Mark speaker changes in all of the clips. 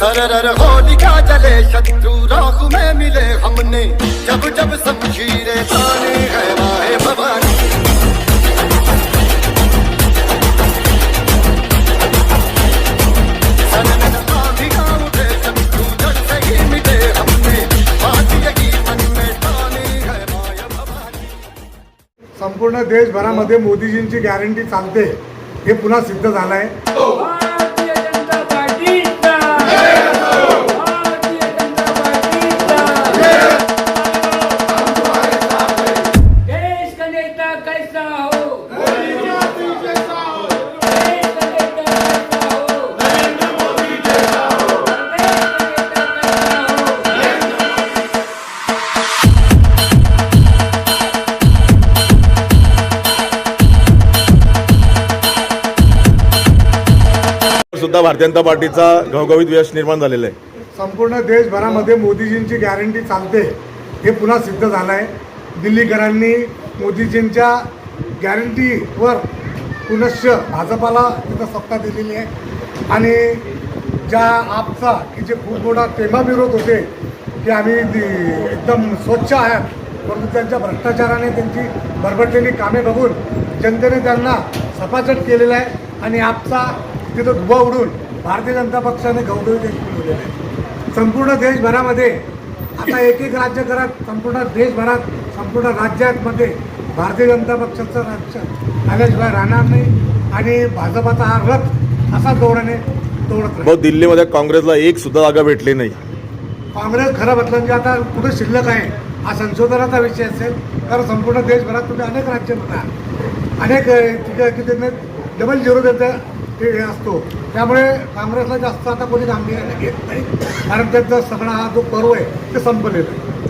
Speaker 1: सरर होलिका जले शत्रु राहु में मिले हमने जब जब शमशीरें ताने है वाहे भवानी
Speaker 2: संपूर्ण देशभरामध्ये मोदीजींची गॅरंटी चालते हे पुन्हा सिद्ध झालं आहे
Speaker 3: हो.
Speaker 4: सुद्धा भारतीय जनता पार्टीचा घवघवीत यश निर्माण झालेलं आहे.
Speaker 2: संपूर्ण देशभरामध्ये मोदीजींची गॅरंटी चालते. हे पुन्हा सिद्ध झालं आहे दिल्लीकरांनी मोदीजींच्या गॅरंटीवर पुनश्च भाजपाला तिथं सत्ता दिलेली आहे. आणि ज्या आपचा की जे खूप मोठा प्रेमाविरोध होते की आम्ही दि- एकदम स्वच्छ आहात परंतु त्यांच्या भ्रष्टाचाराने त्यांची भरभटलेली कामे बघून जनतेने त्यांना सपाचट केलेलं आहे. आणि आपचा तिथं धुवा उडून भारतीय जनता पक्षाने घवघवीत यश मिळवलेलं आहे. संपूर्ण देशभरामध्ये आता एक एक राज्य करत संपूर्ण देशभरात संपूर्ण राज्यामध्ये भारतीय जनता पक्षाचं राज्य. आल्याशिवाय राहणार नाही आणि भाजपाचा हा रथ असा दौडाने दौडत राहील.
Speaker 4: दिल्लीमध्ये काँग्रेसला एक सुद्धा जागा भेटली नाही.
Speaker 2: काँग्रेस खरं म्हटलं म्हणजे आता कुठे शिल्लक आहे हा संशोधनाचा विषय असेल. कारण संपूर्ण देशभरात तुम्ही अनेक राज्य बघा अनेक तिथे की डबल झिरो त्यांचा हे असतो. त्यामुळे काँग्रेसला जास्त आता कोणी गांभीर्याने घेत नाही. कारण त्यांचा सगळा हा जो पर्व आहे ते संपलेला आहे.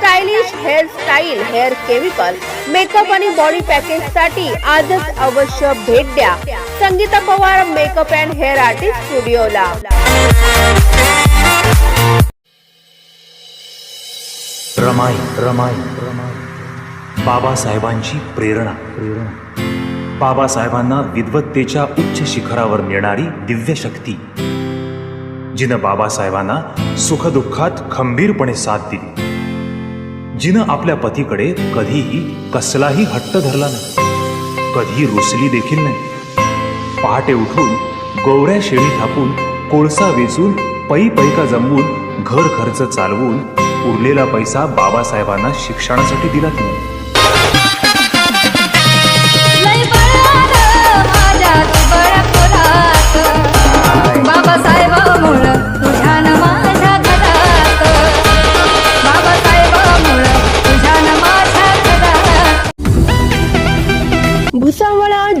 Speaker 5: stylish hair style hair chemical makeup आणि बॉडी पॅकेजसाठी आजच अवश्य भेट द्या. Sangeeta Pawar makeup and hair artist स्टुडिओला.
Speaker 6: Ramai Ramai Ramai. बाबासाहेबांची प्रेरणा प्रेरणा. बाबासाहेबांना विद्वत्तेच्या उच्च शिखरावर नेणारी दिव्य शक्ती. जिनं बाबासाहेबांना सुखदुःखात खंबीरपणे साथ दिली. जिनं आपल्या पतीकडे कधीही कसलाही हट्ट धरला नाही कधी रुसली देखील नाही. पहाटे उठून गोवऱ्या शेळी थापून कोळसा वेचून पै पैका जमवून घर खर्च चालवून उरलेला पैसा बाबासाहेबांना शिक्षणासाठी दिला तिने.